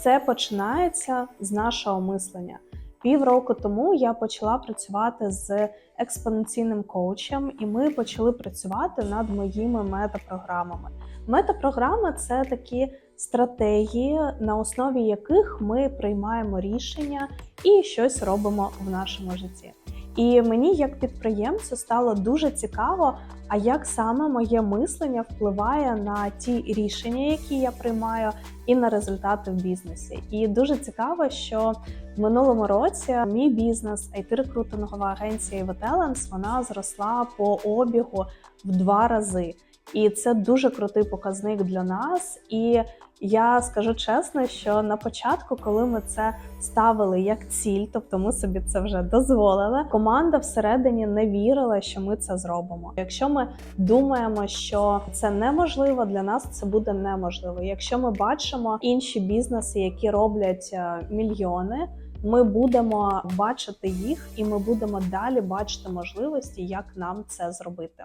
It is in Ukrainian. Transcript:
все починається з нашого мислення. Півроку тому я почала працювати з експоненційним коучем, і ми почали працювати над моїми метапрограмами. Метапрограми це такі стратегії, на основі яких ми приймаємо рішення і щось робимо в нашому житті. І мені, як підприємцю, стало дуже цікаво, а як саме моє мислення впливає на ті рішення, які я приймаю, і на результати в бізнесі. І дуже цікаво, що в минулому році мій бізнес, it рекрутингова агенція Ветеленс вона зросла по обігу в два рази. І це дуже крутий показник для нас. І я скажу чесно, що на початку, коли ми це ставили як ціль, тобто ми собі це вже дозволили, команда всередині не вірила, що ми це зробимо. Якщо ми думаємо, що це неможливо, для нас це буде неможливо. Якщо ми бачимо інші бізнеси, які роблять е, мільйони. Ми будемо бачити їх, і ми будемо далі бачити можливості, як нам це зробити.